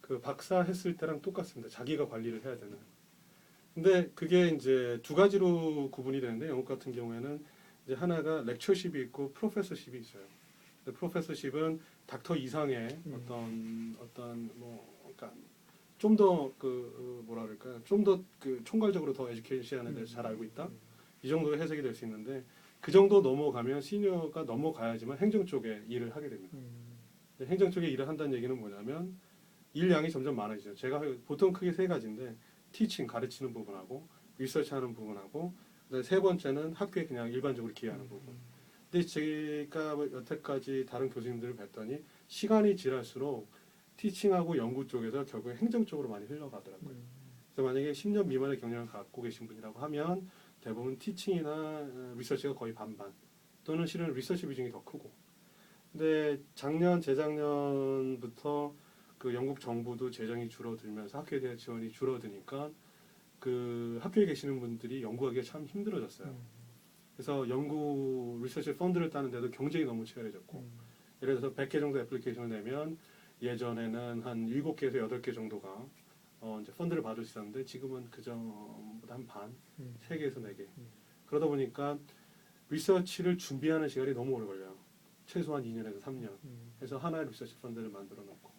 그 박사 했을 때랑 똑같습니다. 자기가 관리를 해야 되는. 근데 그게 이제 두 가지로 구분이 되는데 영국 같은 경우에는 이제 하나가 렉처십이 있고 프로페서십이 있어요. 근데 프로페서십은 닥터 이상의 음. 어떤 어떤 뭐 그러니까 좀 더 그 뭐라 그럴까요? 좀더 그 총괄적으로 더 에듀케이션에 대해서 잘 알고 있다. 이 정도의 해석이 될 수 있는데 그 정도 넘어가면 시니어가 넘어가야지만 행정 쪽에 일을 하게 됩니다. 근데 행정 쪽에 일을 한다는 얘기는 뭐냐면 일량이 점점 많아지죠. 제가 보통 크게 세 가지인데 티칭 가르치는 부분하고 리서치하는 부분하고 세 번째는 학교에 그냥 일반적으로 기여하는 부분. 근데 제가 여태까지 다른 교수님들을 뵀더니 시간이 지날수록 티칭하고 연구 쪽에서 결국에 행정 쪽으로 많이 흘러가더라고요. 그래서 만약에 10년 미만의 경력을 갖고 계신 분이라고 하면 대부분 티칭이나 어, 리서치가 거의 반반 또는 실은 리서치 비중이 더 크고 근데 작년 재작년부터 그 영국 정부도 재정이 줄어들면서 학교에 대한 지원이 줄어드니까 그 학교에 계시는 분들이 연구하기가 참 힘들어졌어요. 그래서 연구 리서치 펀드를 따는데도 경쟁이 너무 치열해졌고 예를 들어서 100개 정도 애플리케이션을 내면 예전에는 한 7개에서 8개 정도가 어 이제 펀드를 받을 수 있었는데 지금은 그전보다 한 반, 음. 3개에서 4개. 그러다 보니까 리서치를 준비하는 시간이 너무 오래 걸려요. 최소한 2년에서 3년. 해서 하나의 리서치 펀드를 만들어 놓고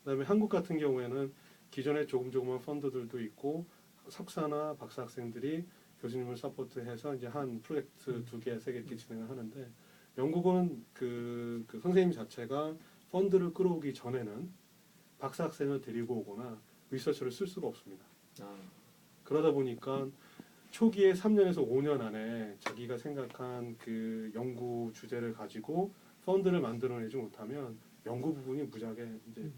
그다음에 한국 같은 경우에는 기존에 조금 조금한 펀드들도 있고 석사나 박사 학생들이 교수님을 서포트해서 이제 한 프로젝트 음. 두 개, 세 개 이렇게 진행을 하는데 영국은 그, 그 선생님 자체가 펀드를 끌어오기 전에는 박사 학생을 데리고 오거나 리서치를 쓸 수가 없습니다. 그러다 보니까 초기에 3년에서 5년 안에 자기가 생각한 그 연구 주제를 가지고 펀드를 만들어내지 못하면 연구 부분이 무지하게 이제 음.